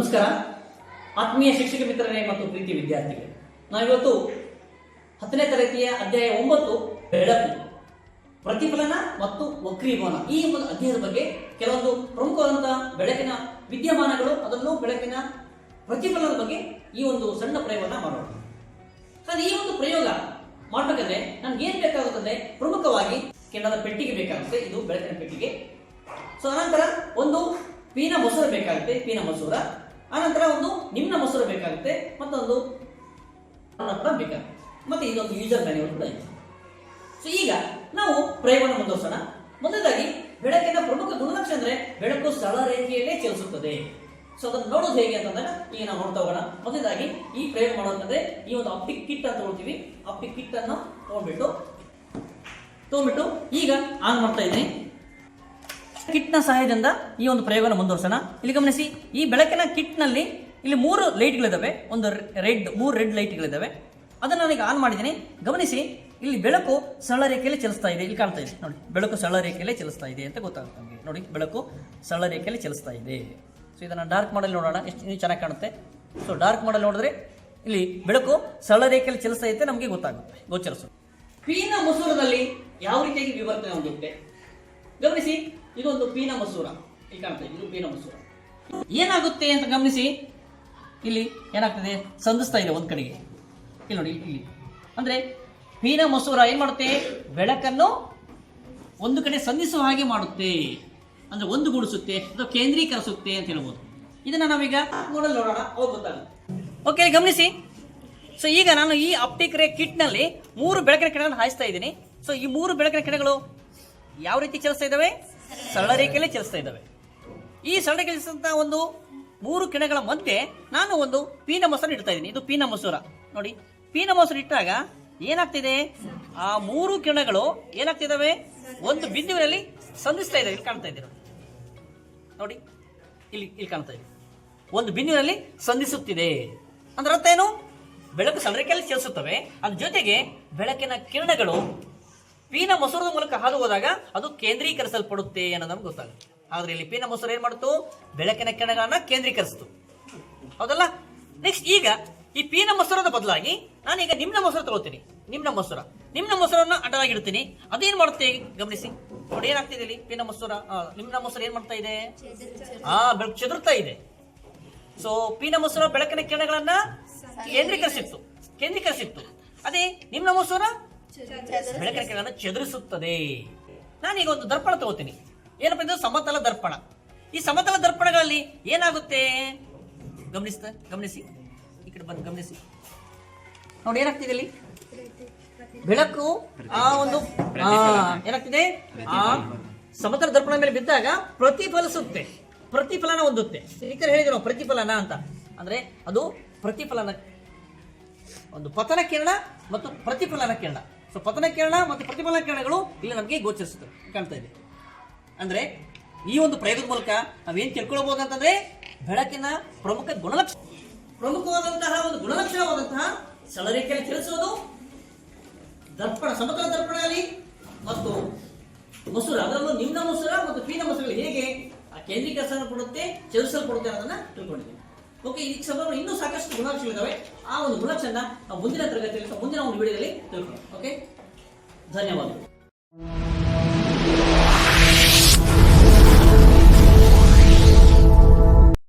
ನಮಸ್ಕಾರ. ಆತ್ಮೀಯ ಶಿಕ್ಷಕ ಮಿತ್ರರೇ ಮತ್ತು ಪ್ರೀತಿ ವಿದ್ಯಾರ್ಥಿಗಳೇ, ನಾವಿವತ್ತು ಹತ್ತನೇ ತರಗತಿಯ ಅಧ್ಯಾಯ ಒಂಬತ್ತು, ಬೆಳಕು, ಪ್ರತಿಫಲನ ಮತ್ತು ವಕ್ರೀಭವನ. ಈ ಒಂದು ಅಧ್ಯಾಯದ ಬಗ್ಗೆ ಕೆಲವೊಂದು ಪ್ರಮುಖವಾದಂತಹ ಬೆಳಕಿನ ವಿದ್ಯಮಾನಗಳು ಅದನ್ನು ಬೆಳಕಿನ ಪ್ರತಿಫಲನದ ಬಗ್ಗೆ ಈ ಒಂದು ಸಣ್ಣ ಪ್ರಯೋಗವನ್ನು ಮಾಡೋಣ. ಸರ್ ಈ ಒಂದು ಪ್ರಯೋಗ ಮಾಡಬೇಕಾದ್ರೆ ನಮ್ಗೆ ಏನ್ ಬೇಕಾಗುತ್ತದೆ ಪ್ರಮುಖವಾಗಿ ಕೆಂಡದ ಪೆಟ್ಟಿಗೆ ಬೇಕಾಗುತ್ತೆ. ಇದು ಬೆಳಕಿನ ಪೆಟ್ಟಿಗೆ. ಸೊ ಅನಂತರ ಒಂದು ಪೀನ ಮೊಸರು ಬೇಕಾಗುತ್ತೆ. ಪೀನ ಮೊಸೂರ ಅನಂತರ ಒಂದು ನಿಮ್ಮ ಮೊಸರು ಬೇಕಾಗುತ್ತೆ, ಮತ್ತೊಂದು ಕೂಡ ಬೇಕಾಗುತ್ತೆ. ಮತ್ತೆ ಇನ್ನೊಂದು ಯೂಸರ್ ಮ್ಯಾನ್ಯೂ ಕೂಡ ಇದೆ. ಸೊ ಈಗ ನಾವು ಪ್ರಯೋಗವನ್ನು ಮುಂದುವರ್ಸೋಣ. ಮೊದಲಾಗಿ ಬೆಳಕಿನ ಪ್ರಮುಖ ಗುಣಲಕ್ಷಣ ಅಂದ್ರೆ ಬೆಳಕು ಸ್ಥಳ ರೇಖೆಯಲ್ಲೇ ಚಲಿಸುತ್ತದೆ. ಸೊ ಅದನ್ನು ನೋಡೋದು ಹೇಗೆ ಅಂತಂದಾಗ, ಈಗ ನಾವು ನೋಡ್ತಾ ಹೋಗೋಣ. ಮೊದಲಾಗಿ ಈ ಪ್ರಯೋಗ ಮಾಡೋದಂದ್ರೆ ಈ ಒಂದು ಆಪ್ಟಿಕ್ ಕಿಟ್ ಅಂತ ತಗೊಳ್ತೀವಿ ಆಪ್ಟಿಕ್ ಕಿಟ್ ಅನ್ನು ತಗೊಂಡ್ಬಿಟ್ಟು ತಗೊಂಡ್ಬಿಟ್ಟು ಈಗ ಆನ್ ಮಾಡ್ತಾ ಇದ್ದೀನಿ. ಕಿಟ್ನ ಸಹಾಯದಿಂದ ಈ ಒಂದು ಪ್ರಯೋಗವನ್ನು ಮುಂದುವರಿಸೋಣ. ಇಲ್ಲಿ ಗಮನಿಸಿ, ಈ ಬೆಳಕಿನ ಕಿಟ್ನಲ್ಲಿ ಇಲ್ಲಿ ಮೂರು ಲೈಟ್ಗಳಿದ್ದಾವೆ ಒಂದು ರೆಡ್, ಮೂರು ರೆಡ್ ಲೈಟ್ಗಳಿದ್ದಾವೆ ಅದನ್ನು ನಾನೀಗ ಆನ್ ಮಾಡಿದ್ದೀನಿ. ಗಮನಿಸಿ, ಇಲ್ಲಿ ಬೆಳಕು ಸರಳ ರೇಖೆಯಲ್ಲಿ ಚಲಿಸ್ತಾ ಇದೆ. ಇಲ್ಲಿ ಕಾಣ್ತಾ ಇದೆ. ನೋಡಿ, ಬೆಳಕು ಸರಳ ರೇಖೆಯಲ್ಲಿ ಚಲಿಸ್ತಾ ಇದೆ ಅಂತ ಗೊತ್ತಾಗುತ್ತೆ ನಮಗೆ. ನೋಡಿ, ಬೆಳಕು ಸರಳ ರೇಖೆಯಲ್ಲಿ ಚಲಿಸ್ತಾ ಇದೆ. ಸೊ ಇದನ್ನು ಡಾರ್ಕ್ ಮಾಡಲ್ ನೋಡೋಣ. ಎಷ್ಟು ಇನ್ನೂ ಚೆನ್ನಾಗಿ ಕಾಣುತ್ತೆ. ಸೊ ಡಾರ್ಕ್ ಮಾಡಲ್ ನೋಡಿದ್ರೆ ಇಲ್ಲಿ ಬೆಳಕು ಸರಳ ರೇಖೆಯಲ್ಲಿ ಚಲಿಸ್ತಾ ಇದೆ ನಮಗೆ ಗೊತ್ತಾಗುತ್ತೆ. ಗೋಚರಿಸು ಪೀನ ಮಸೂರದಲ್ಲಿ ಯಾವ ರೀತಿಯಾಗಿ ವಿವರ್ತನೆ ಹೊಂದುತ್ತೆ? ಗಮನಿಸಿ ಇದೊಂದು ಪೀನ ಮಸೂರ ಇಲ್ಲಿ ಕಾಣ್ತಾ ಇದೆ ಪೀನ ಮಸೂರ ಏನಾಗುತ್ತೆ ಅಂತ ಗಮನಿಸಿ. ಇಲ್ಲಿ ಏನಾಗ್ತದೆ? ಸಂಧಿಸ್ತಾ ಇದೆ ಒಂದ್ ಕಡೆಗೆ. ಇಲ್ಲಿ ನೋಡಿ, ಇಲ್ಲಿ. ಅಂದ್ರೆ ಪೀನ ಮಸೂರ ಏನ್ ಮಾಡುತ್ತೆ? ಬೆಳಕನ್ನು ಒಂದು ಕಡೆ ಸಂಧಿಸುವ ಹಾಗೆ ಮಾಡುತ್ತೆ. ಅಂದ್ರೆ ಒಂದುಗೂಡಿಸುತ್ತೆ, ಅಥವಾ ಕೇಂದ್ರೀಕರಿಸುತ್ತೆ ಅಂತ ಹೇಳ್ಬೋದು. ಇದನ್ನ ನಾವೀಗ ನೋಡೋಣ ಓಕೆ ಗಮನಿಸಿ. ಸೊ ಈಗ ನಾನು ಈ ಆಪ್ಟಿಕ್ ರೇ ಕಿಟ್ನಲ್ಲಿ ಮೂರು ಬೆಳಕಿನ ಕಿರಣಗಳನ್ನು ಹಾಯಿಸ್ತಾ ಇದ್ದೀನಿ. ಸೊ ಈ ಮೂರು ಬೆಳಕಿನ ಕಿರಣಗಳು ಯಾವ ರೀತಿ ಚಲಿಸ್ತಾ ಇದ್ದಾವೆ? ಸರಳ ರೇಖೆಯಲ್ಲಿ ಚಲಿಸ್ತಾ ಇದ್ದಾವೆ. ಈ ಸರಳ ರೇಖೆಯಲ್ಲಿ ಒಂದು ಮೂರು ಕಿರಣಗಳ ಮಧ್ಯೆ ನಾನು ಒಂದು ಪೀನ ಮೊಸರು ಇಡ್ತಾ ಇದ್ದೀನಿ. ಇದು ಪೀನ ಮೊಸೂರ ನೋಡಿ ಪೀನ ಮೊಸರು ಇಟ್ಟಾಗ ಏನಾಗ್ತಿದೆ? ಆ ಮೂರು ಕಿರಣಗಳು ಏನಾಗ್ತಿದಾವೆ ಒಂದು ಬಿಂದುವಿನಲ್ಲಿ ಸಂಧಿಸ್ತಾ ಇದ್ದಾವೆ ಇಲ್ಲಿ ಕಾಣ್ತಾ ಇದ್ದೀರ ನೋಡಿ. ಇಲ್ಲಿ ಇಲ್ಲಿ ಕಾಣ್ತಾ ಇದೆ. ಒಂದು ಬಿಂದುವಿನಲ್ಲಿ ಸಂಧಿಸುತ್ತಿದೆ. ಅಂದ್ರೆ ಅರ್ಥ ಏನು? ಬೆಳಕು ಸರಳರೇಖೆಯಲ್ಲಿ ಚಲಿಸುತ್ತವೆ. ಅದ್ರ ಜೊತೆಗೆ ಬೆಳಕಿನ ಕಿರಣಗಳು ಪೀನ ಮೊಸರದ ಮೂಲಕ ಹಾದು ಹೋದಾಗ ಅದು ಕೇಂದ್ರೀಕರಿಸಲ್ಪಡುತ್ತೆ ಅನ್ನೋದು ನಮ್ಗೆ ಗೊತ್ತಾಗುತ್ತೆ. ಆದ್ರೆ ಇಲ್ಲಿ ಪೀನ ಮೊಸರು ಏನ್ ಮಾಡ್ತು? ಬೆಳಕಿನ ಕಿರಣಗಳನ್ನ ಕೇಂದ್ರೀಕರಿಸ್ತು. ಹೌದಲ್ಲ? ನೆಕ್ಸ್ಟ್ ಈಗ ಈ ಪೀನ ಮೊಸರದ ಬದಲಾಗಿ ನಾನೀಗ ನಿಮ್ನ ಮೊಸರು ತಗೋತೀನಿ. ನಿಮ್ನ ಮೊಸರ. ನಿಮ್ನ ಮೊಸರನ್ನ ಅಡ್ಡವಾಗಿಡ್ತೀನಿ ಅದೇನ್ ಮಾಡುತ್ತೆ ಗಮನಿಸಿ. ನೋಡಿ, ಏನಾಗ್ತಿದೆ ಇಲ್ಲಿ ಪೀನ ಮೊಸರ? ನಿಮ್ಮ ನಿಮ್ನ ಮೊಸರು ಏನ್ ಮಾಡ್ತಾ ಇದೆ? ಆ, ಬೆಳಕು ಚದುರ್ತಾ ಇದೆ. ಸೊ ಪೀನ ಮೊಸರು ಬೆಳಕಿನ ಕಿರಣಗಳನ್ನ ಕೇಂದ್ರೀಕರಿಸಿತ್ತು. ಕೇಂದ್ರೀಕರಿಸಿತ್ತು. ಅದೇ, ನಿಮ್ನ ಮೊಸರ ಬೆಳಕಿನ ಚದುರಿಸುತ್ತದೆ. ನಾನೀಗ ಒಂದು ದರ್ಪಣ ತಗೋತೀನಿ. ಏನಪ್ಪ ಇದು? ಸಮತಲ ದರ್ಪಣ. ಈ ಸಮತಲ ದರ್ಪಣಗಳಲ್ಲಿ ಏನಾಗುತ್ತೆ? ಗಮನಿಸ್ತ? ಗಮನಿಸಿ. ಈ ಕಡೆ ಬಂದು ಗಮನಿಸಿ. ನೋಡಿ, ಏನಾಗ್ತಿದೆ ಇಲ್ಲಿ? ಬೆಳಕು ಆ ಒಂದು ಏನಾಗ್ತಿದೆ? ಆ ಸಮತಲ ದರ್ಪಣ ಮೇಲೆ ಬಿದ್ದಾಗ ಪ್ರತಿಫಲಿಸುತ್ತೆ ಪ್ರತಿಫಲನ ಹೊಂದುತ್ತೆ. ಕಡೆ ಹೇಳಿದ್ರು ಪ್ರತಿಫಲನ ಅಂತ. ಅಂದ್ರೆ ಅದು ಪ್ರತಿಫಲನ, ಒಂದು ಪತನ ಕಿರಣ ಮತ್ತು ಪ್ರತಿಫಲನ ಕಿರಣ. ಸೊ ಪತನ ಕಿರಣ ಮತ್ತು ಪ್ರತಿಫಲನ ಕಿರಣಗಳು ಇಲ್ಲಿ ನಮಗೆ ಗೋಚರಿಸುತ್ತವೆ ಕಾಣ್ತಾ ಇದೆ. ಅಂದರೆ ಈ ಒಂದು ಪ್ರಯೋಗದ ಮೂಲಕ ನಾವೇನು ತಿಳ್ಕೊಳ್ಬೋದು ಅಂತಂದ್ರೆ ಬೆಳಕಿನ ಪ್ರಮುಖ ಗುಣಲಕ್ಷಣ ಪ್ರಮುಖವಾದಂತಹ ಒಂದು ಗುಣಲಕ್ಷಣವಾದಂತಹ ಸಳರೇಖೆಯಲ್ಲಿ ಚಲಿಸೋದು ದರ್ಪಣ, ಸಮತಲ ದರ್ಪಣದಲ್ಲಿ ಮತ್ತು ಮೊಸರು, ಅದರಲ್ಲೂ ನಿಮ್ನ ಮೊಸರ ಮತ್ತು ಪೀನ ಮೊಸರುಗಳು ಹೇಗೆ ಆ ಕೇಂದ್ರೀಕರಿಸಲ್ಪಡುತ್ತೆ ಚಲಿಸಲ್ಪಡುತ್ತೆ ಅನ್ನೋದನ್ನ ತಿಳ್ಕೊಂಡಿದ್ದೀವಿ ಓಕೆ ಈ ಸಂದರ್ಭ ಇನ್ನೂ ಸಾಕಷ್ಟು ಗುಣಲಕ್ಷಣಗಳಿದ್ದಾವೆ. ಆ ಒಂದು ನಾವು ಮುಂದಿನ ತರಗತಿಯಲ್ಲಿ, ಮುಂದಿನ ಒಂದು ವಿಡಿಯೋದಲ್ಲಿ ತಿಳ್ಕೊಳ್ಳೋಣ. ಓಕೆ ಧನ್ಯವಾದಗಳು.